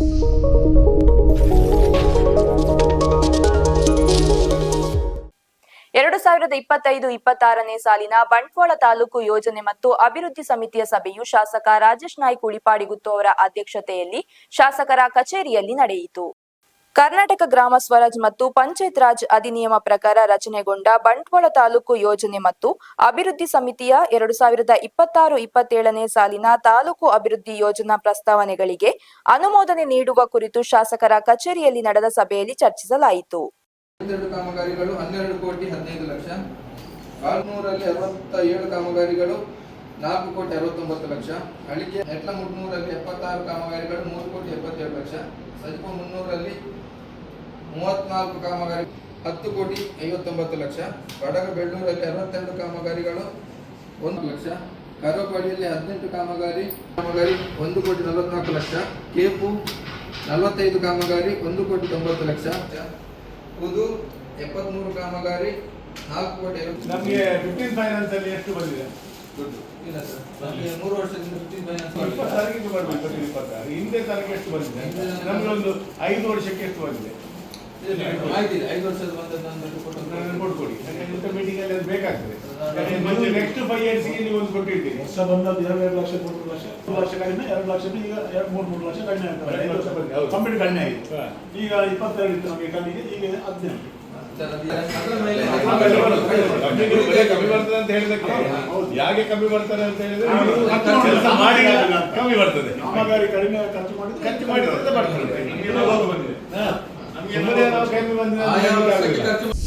ಎರಡು ಸಾವಿರದ ಇಪ್ಪತ್ತೈದು, ಇಪ್ಪತ್ತಾರನೇ ಸಾಲಿನ ಬಂಟ್ವಾಳ ತಾಲೂಕು ಯೋಜನೆ ಮತ್ತು ಅಭಿವೃದ್ಧಿ ಸಮಿತಿಯ ಸಭೆಯು ಶಾಸಕ ರಾಜೇಶ್ ನಾಯ್ಕ ಉಳಿಪಾಡಿಗುತ್ತು ಅವರ ಅಧ್ಯಕ್ಷತೆಯಲ್ಲಿ ಶಾಸಕರ ಕಚೇರಿಯಲ್ಲಿ ನಡೆಯಿತು. ಕರ್ನಾಟಕ ಗ್ರಾಮ ಸ್ವರಾಜ್ ಮತ್ತು ಪಂಚಾಯತ್ ರಾಜ್ ಅಧಿನಿಯಮ ಪ್ರಕಾರ ರಚನೆಗೊಂಡ ಬಂಟ್ವಾಳ ತಾಲೂಕು ಯೋಜನೆ ಮತ್ತು ಅಭಿವೃದ್ಧಿ ಸಮಿತಿಯ ಎರಡು ಸಾವಿರದ ಇಪ್ಪತ್ತಾರು ಇಪ್ಪತ್ತೇಳನೇ ಸಾಲಿನ ತಾಲೂಕು ಅಭಿವೃದ್ಧಿ ಯೋಜನಾ ಪ್ರಸ್ತಾವನೆಗಳಿಗೆ ಅನುಮೋದನೆ ನೀಡುವ ಕುರಿತು ಶಾಸಕರ ಕಚೇರಿಯಲ್ಲಿ ನಡೆದ ಸಭೆಯಲ್ಲಿ ಚರ್ಚಿಸಲಾಯಿತು. ನಾಲ್ಕು ಕೋಟಿ ಅರವತ್ತೊಂಬತ್ತು ಲಕ್ಷ. ಅಳಿಕೆ ಎಪ್ಪತ್ತಾರು ಕಾಮಗಾರಿಗಳು ಮೂರು ಕೋಟಿ ಎಪ್ಪತ್ತೇಳು ಲಕ್ಷ. ಸಜಿಪ ಮೂವತ್ನಾಲ್ಕು ಕಾಮಗಾರಿ ಹತ್ತು ಕೋಟಿ ಐವತ್ತೊಂಬತ್ತು ಲಕ್ಷ. ಬಡಗ ಬೆಳ್ಳೂರಲ್ಲಿ ಅರವತ್ತೆರಡು ಕಾಮಗಾರಿಗಳು ಒಂದು ಲಕ್ಷ. ಕರೋಪಾಡಿಯಲ್ಲಿ ಹದಿನೆಂಟು ಕಾಮಗಾರಿ ಕಾಮಗಾರಿ ಒಂದು ಕೋಟಿ ನಲವತ್ನಾಲ್ಕು ಲಕ್ಷ. ಕೇಪು ನಲವತ್ತೈದು ಕಾಮಗಾರಿ ಒಂದು ಕೋಟಿ ತೊಂಬತ್ತು ಲಕ್ಷ. ಉದು ಎಪ್ಪತ್ಮೂರು ಕಾಮಗಾರಿ ನಾಲ್ಕು ಕೋಟಿ ನಮಗೆ ಫಿಫ್ಟೀನ್ ಫೈನಾನ್ಸ್ ಅಲ್ಲಿ ಎಷ್ಟು ಬಂದಿದೆ? ದುಡ್ಡು ಇಲ್ಲ ಸರ್. ನಮಗೆ ಮೂರು ವರ್ಷದಿಂದ ಫಿಫ್ಟೀನ್ ಫೈನಾನ್ಸ್ ಇಪ್ಪತ್ತು ತಾರೀಕಿಗೆ ಬರ್ಬೇಕು ಇಪ್ಪತ್ತಾರು ಹಿಂದೆ ತಾರೀಕು ಎಷ್ಟು ಬಂದಿದೆ? ನಮ್ಗೆ ಒಂದು ಐದು ವರ್ಷಕ್ಕೆ ಎಷ್ಟು ಬಂದಿದೆ? ಮಾಹಿತಿ ಇದೆ ಐದು ವರ್ಷದ ಬಂದದ್ದು ಕೊಡ್ಕೊಡಿ ಇಂಥ ಮೀಟಿಂಗ್ ಅಲ್ಲಿ ಅದು ಬೇಕಾಗ್ತದೆ. ಮತ್ತೆ ನೆಕ್ಸ್ಟ್ ಫೈವ್ ಇಯರ್ಸ್ಗೆ ನೀವು ಒಂದು ವರ್ಷ ಬಂದದ್ದು ಎರಡು ಎರಡು ಲಕ್ಷ ಮೂರು ಲಕ್ಷ. ಮೂರು ಲಕ್ಷ ಕಡಿಮೆ ಎರಡು ಲಕ್ಷ ಈಗ ಎರಡು ಮೂರು ಮೂರು ಲಕ್ಷ ಕಡಿಮೆ ಆಗ್ತದೆ. ಐದು ವರ್ಷ. ಕಂಪ್ಲೀಟ್ ಕಡಿಮೆ ಆಗಿದೆ. ಈಗ ಇಪ್ಪತ್ತೆರಡು ಇತ್ತು ನಮಗೆ ಈಗ ಹದಿನೆಂಟು. ಅಂತ ಹೇಳಿದಕ್ಕೆ ಹೌದು. ಯಾಕೆ ಕಮ್ಮಿ ಬರ್ತಾರೆ ಅಂತ ಹೇಳಿದ್ರೆ. ಕೆಲಸ ಕಮ್ಮಿ ಬರ್ತದೆ ಕಾಮಗಾರಿ ಕಡಿಮೆ ಖರ್ಚು ಮಾಡಿದ್ರೆ ಖರ್ಚು ಮಾಡಿದ್ರೆ ಬರ್ತದೆ ನಮಗೆ ನಲವತ್ತು ಬಂದಿದೆ ಹಾ. ನಮ್ಗೆ ಎಂಬುದೇ